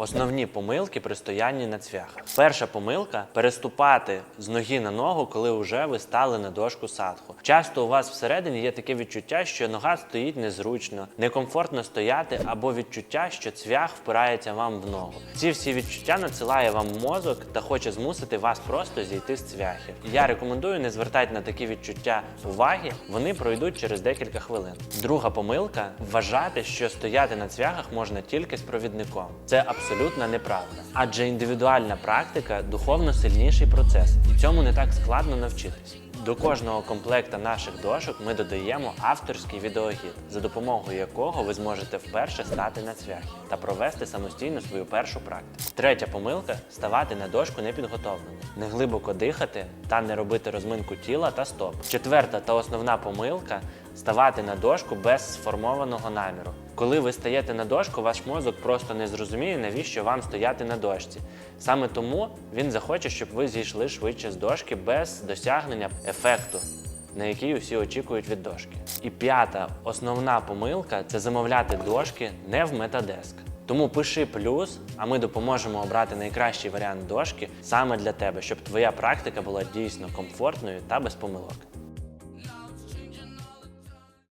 Основні помилки при стоянні на цвяхах. Перша помилка переступати з ноги на ногу, коли вже ви стали на дошку садху. Часто у вас всередині є таке відчуття, що нога стоїть незручно, некомфортно стояти, або відчуття, що цвях впирається вам в ногу. Ці всі відчуття надсилає вам мозок та хоче змусити вас просто зійти з цвяхів. Я рекомендую не звертати на такі відчуття уваги, вони пройдуть через декілька хвилин. Друга помилка вважати, що стояти на цвяхах можна тільки з провідником. Це абсолютна неправда. Адже індивідуальна практика духовно сильніший процес, і цьому не так складно навчитись. До кожного комплекта наших дошок ми додаємо авторський відеогід, за допомогою якого ви зможете вперше стати на цвяхи та провести самостійно свою першу практику. Третя помилка ставати на дошку непідготовленим, не глибоко дихати та не робити розминку тіла та стоп. Четверта та основна помилка ставати на дошку без сформованого наміру. Коли ви стаєте на дошку, ваш мозок просто не зрозуміє, навіщо вам стояти на дошці. Саме тому він захоче, щоб ви зійшли швидше з дошки без досягнення ефекту, на який усі очікують від дошки. І п'ята основна помилка це замовляти дошки не в Metadesc. Тому пиши плюс, а ми допоможемо обрати найкращий варіант дошки саме для тебе, щоб твоя практика була дійсно комфортною та без помилок.